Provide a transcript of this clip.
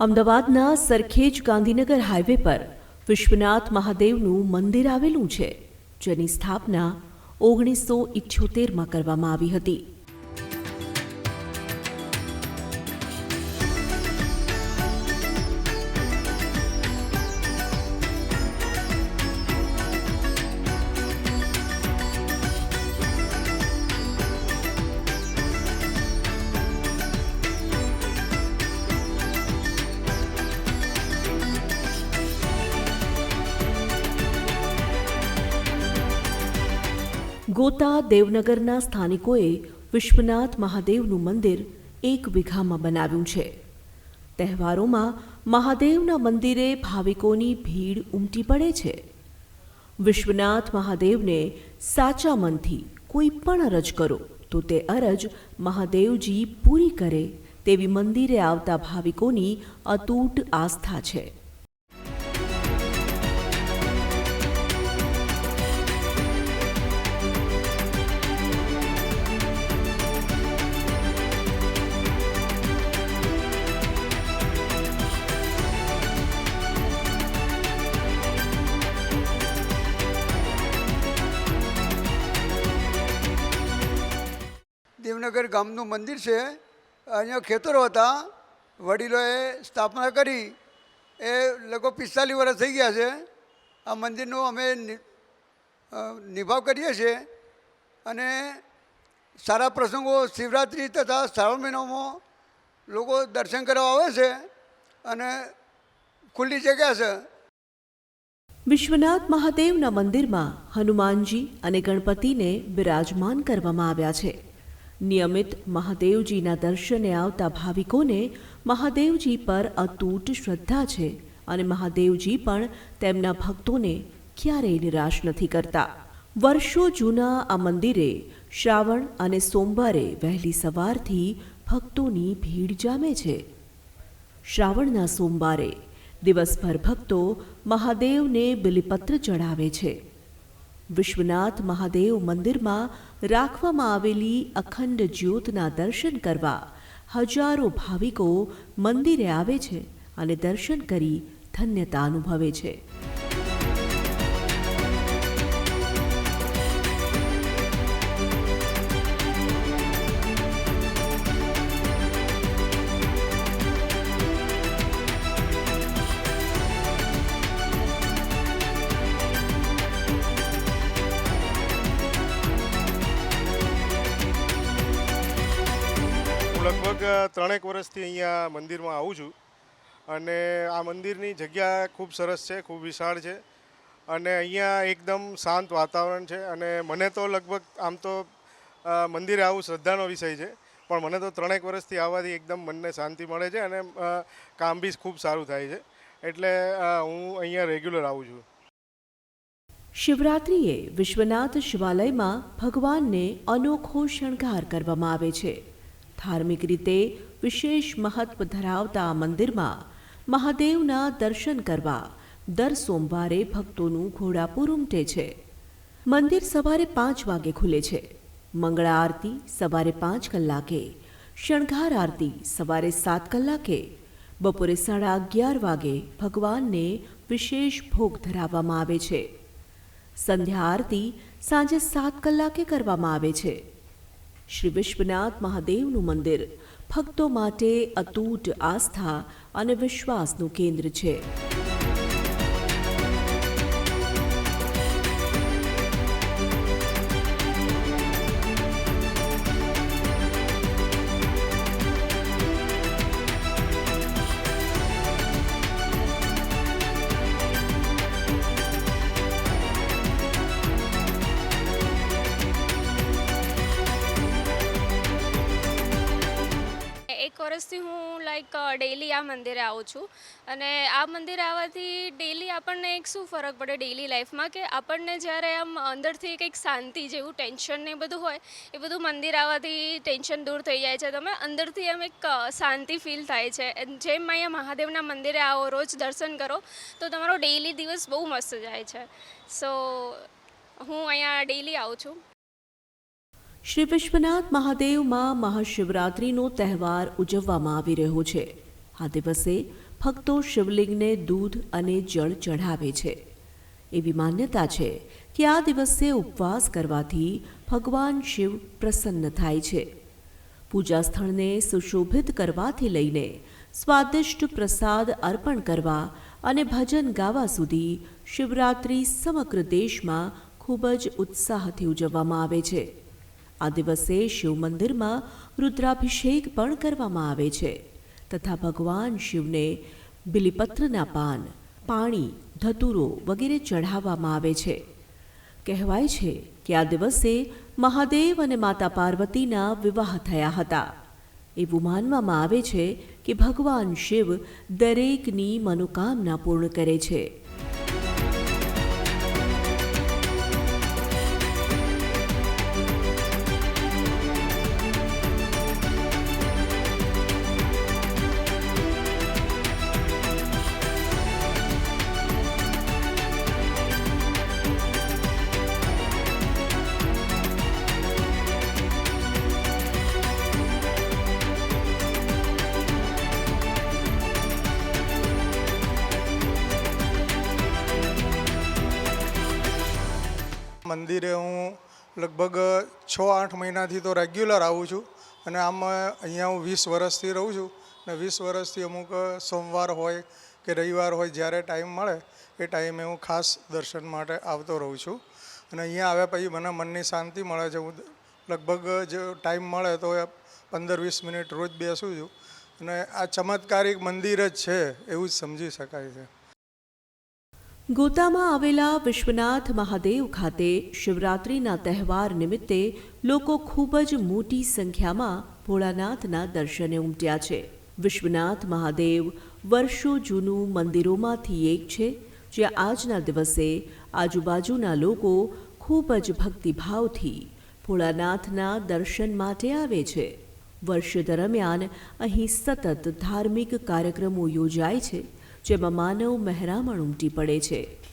અમદાવાદના સરખેજ ગાંધીનગર હાઈવે પર વિશ્વનાથ મહાદેવનું મંદિર આવેલું છે, જેની સ્થાપના ઓગણીસો ઇઠ્યોતેરમાં કરવામાં આવી હતી. ગોતા દેવનગરના સ્થાનિકોએ વિશ્વનાથ મહાદેવનું મંદિર એક વીઘામાં બનાવ્યું છે. તહેવારોમાં મહાદેવના મંદિરે ભાવિકોની ભીડ ઉમટી પડે છે. વિશ્વનાથ મહાદેવને સાચા મનથી કોઈ પણ અરજ કરો તો તે અરજ મહાદેવજી પૂરી કરે તેવી મંદિરે આવતા ભાવિકોની અતૂટ આસ્થા છે. દેવનગર ગામનું મંદિર છે. અહીંયા ખેતરો હતા. વડીલોએ સ્થાપના કરી. એ લગભગ પિસ્તાલીસ વર્ષ થઈ ગયા છે. આ મંદિરનો અમે નિભાવ કરીએ છીએ. અને સારા પ્રસંગો શિવરાત્રિ તથા શ્રાવણ મહિનામાં લોકો દર્શન કરવા આવે છે અને ખુલ્લી જગ્યા છે. વિશ્વનાથ મહાદેવના મંદિરમાં હનુમાનજી અને ગણપતિને બિરાજમાન કરવામાં આવ્યા છે. નિયમિત મહાદેવજીના દર્શને આવતા ભાવિકોને મહાદેવજી પર અતૂટ શ્રદ્ધા છે અને મહાદેવજી પણ તેમના ભક્તોને ક્યારેય નિરાશ નથી કરતા. વર્ષો જૂના આ મંદિરે શ્રાવણ અને સોમવારે વહેલી સવારથી ભક્તોની ભીડ જામે છે. શ્રાવણના સોમવારે દિવસભર ભક્તો મહાદેવને બિલીપત્ર ચડાવે છે. વિશ્વનાથ મહાદેવ મંદિરમાં રાખવામાં આવેલી અખંડ જ્યોતના દર્શન કરવા હજારો ભાવિકો મંદિરે આવે છે અને દર્શન કરી ધન્યતા અનુભવે છે. લગભગ ત્રણેક વર્ષથી અહીંયા મંદિરમાં આવું છું. અને આ મંદિરની જગ્યા ખૂબ સરસ છે, ખૂબ વિશાળ છે. અને અહીંયા એકદમ શાંત વાતાવરણ છે. અને મને તો લગભગ આમ તો મંદિરે આવું શ્રદ્ધાનો વિષય છે. પણ મને તો ત્રણેક વર્ષથી આવવાથી એકદમ મનને શાંતિ મળે છે અને કામ બી ખૂબ સારું થાય છે. એટલે હું અહીંયા રેગ્યુલર આવું છું. શિવરાત્રિએ વિશ્વનાથ શિવાલયમાં ભગવાનને અનોખો શણગાર કરવામાં આવે છે. ધાર્મિક રીતે વિશેષ મહત્વ ધરાવતા આ મંદિરમાં મહાદેવના દર્શન કરવા દર સોમવારે ભક્તોનું ઘોડાપુર ઉમટે છે. મંદિર સવારે પાંચ વાગે ખુલે છે. મંગળા આરતી સવારે પાંચ કલાકે, શણગાર આરતી સવારે સાત કલાકે, બપોરે સાડા અગિયાર વાગે ભગવાનને વિશેષ ભોગ ધરાવવામાં આવે છે. સંધ્યા આરતી સાંજે સાત કલાકે કરવામાં આવે છે. શ્રી વિશ્વનાથ મહાદેવનું મંદિર. ભક્તો માટે અતૂટ આસ્થા અને વિશ્વાસનું કેન્દ્ર છે. વર્ષથી હું લાઈક ડેલી આ મંદિરે આવું છું. અને આ મંદિરે આવવાથી ડેલી આપણને એક શું ફરક પડે ડેલી લાઈફમાં કે આપણને જ્યારે આમ અંદરથી કંઈક શાંતિ જેવું ટેન્શન ને બધું હોય, એ બધું મંદિર આવવાથી ટેન્શન દૂર થઈ જાય છે. તમે અંદરથી એમ એક શાંતિ ફીલ થાય છે. જેમ અહીંયા મહાદેવના મંદિરે આવો, રોજ દર્શન કરો, તો તમારો ડેલી દિવસ બહુ મસ્ત જાય છે. સો હું અહીંયા ડેલી આવું છું. શ્રી વિશ્વનાથ મહાદેવમાં મહાશિવરાત્રિનો તહેવાર ઉજવવામાં આવી રહ્યો છે. આ દિવસે ભક્તો શિવલિંગને દૂધ અને જળ ચઢાવે છે. એવી માન્યતા છે કે આ દિવસે ઉપવાસ કરવાથી ભગવાન શિવ પ્રસન્ન થાય છે. પૂજા સ્થળને સુશોભિત કરવાથી લઈને સ્વાદિષ્ટ પ્રસાદ અર્પણ કરવા અને ભજન ગાવા સુધી શિવરાત્રિ સમગ્ર દેશમાં ખૂબ જ ઉત્સાહથી ઉજવવામાં આવે છે. આ દિવસે શિવ મંદિરમાં રુદ્રાભિષેક પણ કરવામાં આવે છે તથા ભગવાન શિવને બિલીપત્રના પાન, પાણી, ધતુરો વગેરે ચઢાવવામાં આવે છે. કહેવાય છે કે આ દિવસે મહાદેવ અને માતા પાર્વતીના વિવાહ થયા હતા. એવું માનવામાં આવે છે કે ભગવાન શિવ દરેકની મનોકામના પૂર્ણ કરે છે. મંદિરે હું લગભગ છ આઠ મહિનાથી તો રેગ્યુલર આવું છું. અને આમાં અહીંયા હું વીસ વર્ષથી રહું છું. અને વીસ વર્ષથી અમુક સોમવાર હોય કે રવિવાર હોય જ્યારે ટાઈમ મળે, એ ટાઈમે હું ખાસ દર્શન માટે આવતો રહું છું. અને અહીંયા આવ્યા પછી મને મનની શાંતિ મળે છે. હું લગભગ જો ટાઈમ મળે તો પંદર વીસ મિનિટ રોજ બેસું છું. અને આ ચમત્કારિક મંદિર જ છે, એવું જ સમજી શકાય છે. ગોતામાં આવેલા વિશ્વનાથ મહાદેવ ખાતે શિવરાત્રિના તહેવાર નિમિત્તે લોકો ખૂબ જ મોટી સંખ્યામાં ભોળાનાથના દર્શને ઉમટ્યા છે. વિશ્વનાથ મહાદેવ વર્ષો જૂનું મંદિરોમાંથી એક છે જ્યાં આજના દિવસે આજુબાજુના લોકો ખૂબ જ ભક્તિભાવથી ભોળાનાથના દર્શન માટે આવે છે. વર્ષ દરમિયાન અહીં સતત ધાર્મિક કાર્યક્રમો યોજાય છે જેમાં માનવ મહેરામણ ઉમટી પડે છે.